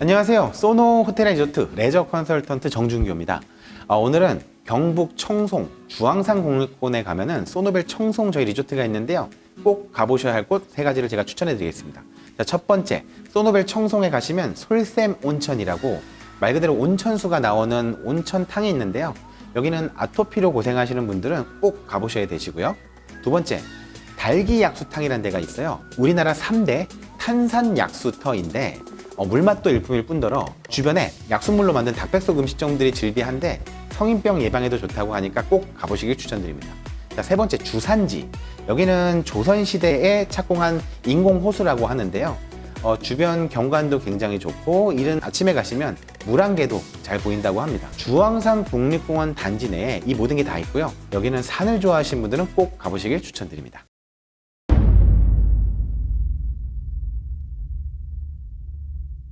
안녕하세요. 소노 호텔 앤 리조트 레저 컨설턴트 정준규입니다. 아, 오늘은 경북 청송 주황산 국립공원에 가면은 소노벨 청송 저희 리조트가 있는데요. 꼭 가보셔야 할 곳 세 가지를 제가 추천해 드리겠습니다. 자, 첫 번째, 소노벨 청송에 가시면 솔샘 온천이라고 말 그대로 온천수가 나오는 온천탕이 있는데요. 여기는 아토피로 고생하시는 분들은 꼭 가보셔야 되시고요. 두 번째, 달기 약수탕이라는 데가 있어요. 우리나라 3대 탄산 약수터인데 어, 물맛도 일품일 뿐더러 주변에 약수물로 만든 닭백숙 음식점들이 즐비한데 성인병 예방에도 좋다고 하니까 꼭 가보시길 추천드립니다. 자, 세 번째 주산지. 여기는 조선시대에 착공한 인공호수라고 하는데요. 어, 주변 경관도 굉장히 좋고 이른 아침에 가시면 물안개도 잘 보인다고 합니다. 주황산 국립공원 단지 내에 이 모든 게 다 있고요. 여기는 산을 좋아하시는 분들은 꼭 가보시길 추천드립니다.